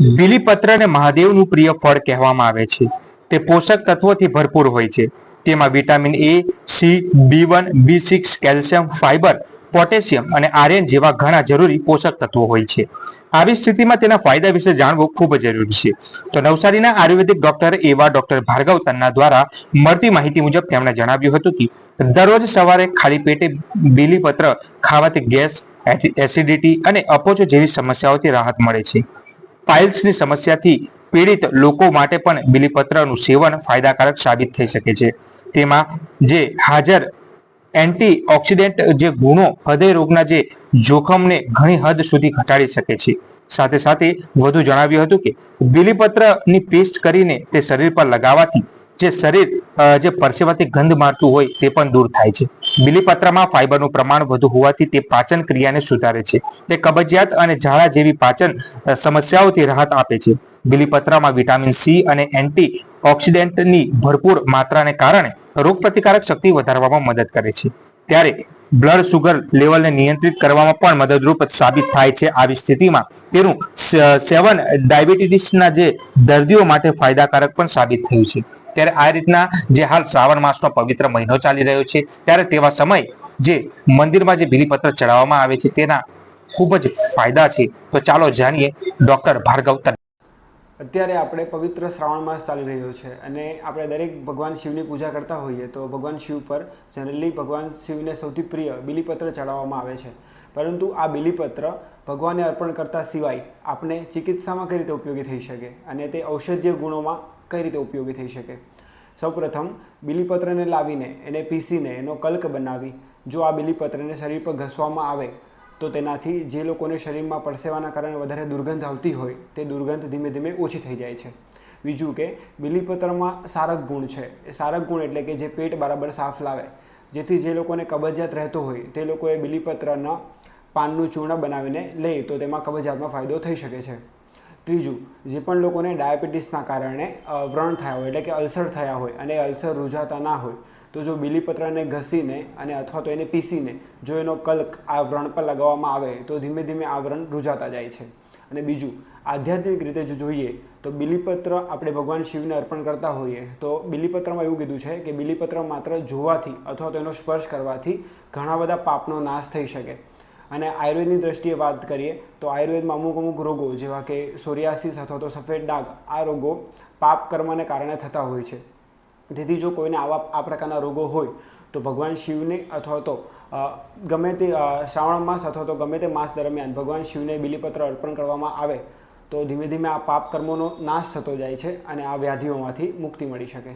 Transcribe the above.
બીલીપત્રને મહાદેવનું પ્રિય ફળ કહેવામાં આવે છે. તે પોષક તત્વોથી ભરપૂર હોય છે. તેમાં vitamin A, C, B one, B six, calcium fibre potassium અને આર્યન જેવા ઘણા જરૂરી પોષક તત્વો હોય છે. આવી સ્થિતિમાં તેના ફાયદા વિશે જાણવું ખૂબ જરૂરી છે. તો નવસારીના આયુર્વેદિક ડોક્ટર એવા ડોક્ટર ભાર્ગવ તન્ના દ્વારા મળતી માહિતી મુજબ તેમણે જણાવ્યું હતું કે, દરરોજ સવારે ખાલી પેટે બીલીપત્ર ખાવાથી ગેસ એસિડિટી અને અપોચો જેવી સમસ્યાઓથી રાહત મળે છે. પાઇલ્સની સમસ્યાથી પીડિત લોકો માટે પણ બીલીપત્રનું સેવન ફાયદાકારક સાબિત થઈ શકે છે. તેમાં જે હાજર એન્ટી ઓક્સિડન્ટ જે ગુણો હૃદય રોગના જે જોખમને ઘણી હદ સુધી ઘટાડી શકે છે. સાથે સાથે વધુ જણાવ્યું હતું કે બીલીપત્રની પેસ્ટ કરીને તે શરીર પર લગાવવાથી જે શરીર જે પરસેવાથી ગંધ મારતું હોય તે પણ દૂર થાય છે. બીલીપત્રમાં ફાઇબરનું પ્રમાણ વધુ હોવાથી તે પાચન ક્રિયાને સુધારે છે. તે કબજિયાત અને ઝાડા જેવી પાચન સમસ્યાઓથી રાહત આપે છે. બીલીપત્રમાં વિટામિન સી અને એન્ટી ઓક્સિડન્ટની ભરપૂર માત્રાને કારણે રોગપ્રતિકારક શક્તિ વધારવામાં મદદ કરે છે. ત્યારે બ્લડ સુગર લેવલને નિયંત્રિત કરવામાં પણ મદદરૂપ સાબિત થાય છે આવી સ્થિતિમાં તેનું સેવન ડાયાબિટીસના જે દર્દીઓ માટે ફાયદાકારક પણ સાબિત થયું છે. ત્યારે આ રીતના જે હાલ શ્રાવણ માસનો પવિત્ર મહિનો ચાલી રહ્યો છે, ત્યારે તેવા સમય જે મંદિરમાં જે બિલીપત્ર ચડાવવામાં આવે છે, તેના ખૂબ જ ફાયદા છે. તો ચાલો જાણીએ ડોક્ટર ભાર્ગવ અત્યારે આપણે પવિત્ર શ્રાવણ માસ ચાલી રહ્યો છે અને આપણે દરેક ભગવાન શિવની પૂજા કરતા હોઈએ તો ભગવાન શિવ પર જનરલી ભગવાન શિવને સૌથી પ્રિય બિલીપત્ર ચડાવવામાં આવે છે. પરંતુ આ બીલીપત્ર ભગવાનને અર્પણ કરતા સિવાય આપણે ચિકિત્સામાં કઈ રીતે ઉપયોગી થઈ શકે અને તે ઔષધીય ગુણોમાં કઈ રીતે ઉપયોગી થઈ શકે? સૌપ્રથમ, બિલીપત્રને લાવીને એને પીસીને એનો કલ્ક બનાવી. જો આ બીલીપત્રને શરીર પર ઘસવામાં આવે, તો તેનાથી જે લોકોને શરીરમાં પરસેવાના કારણે વધારે દુર્ગંધ આવતી હોય, તે દુર્ગંધ ધીમે ધીમે ઓછી થઈ જાય છે. બીજું કે, બિલીપત્રમાં સારક ગુણ છે. એ સારક ગુણ એટલે કે જે પેટ બરાબર સાફ લાવે. જેથી જે લોકોને કબજિયાત રહેતો હોય, તે લોકોએ બીલીપત્રના પાનનું ચૂર્ણ બનાવીને લે, તો તેમાં કબજિયાતમાં ફાયદો થઈ શકે છે. ત્રીજું, જે પણ લોકોને ડાયાબિટીસના કારણે વ્રણ થયા હોય, એટલે કે અલ્સર થયા હોય અને અલ્સર રૂઝાતા ના હોય, તો જો બીલીપત્રને ઘસીને અને અથવા તો એને પીસીને જો એનો કલ્ક આ વ્રણ પર લગાવવામાં આવે, તો ધીમે ધીમે આ વ્રણ રૂઝાતા જાય છે. અને બીજું, આધ્યાત્મિક રીતે જો જોઈએ તો બિલીપત્ર આપણે ભગવાન શિવને અર્પણ કરતા હોઈએ, તો બિલીપત્રમાં એવું કીધું છે કે બિલીપત્ર માત્ર જોવાથી અથવા તો એનો સ્પર્શ કરવાથી ઘણા બધા પાપનો નાશ થઈ શકે. અને આયુર્વેદની દ્રષ્ટિએ વાત કરીએ તો આયુર્વેદમાં અમુક અમુક રોગો, જેવા કે સોરિયાસિસ અથવા તો સફેદ ડાઘ, આ રોગો પાપ કર્મને કારણે થતા હોય છે. તેથી જો કોઈને આવા, આ પ્રકારના રોગો હોય તો ભગવાન શિવને અથવા તો ગમે તે શ્રાવણ માસ અથવા તો ગમે તે માસ દરમિયાન ભગવાન શિવને બિલીપત્ર અર્પણ કરવામાં આવે, તો ધીમે ધીમે આ પાપ કર્મોનો નાશ થતો જાય છે અને આ વ્યાધિઓમાંથી મુક્તિ મળી શકે.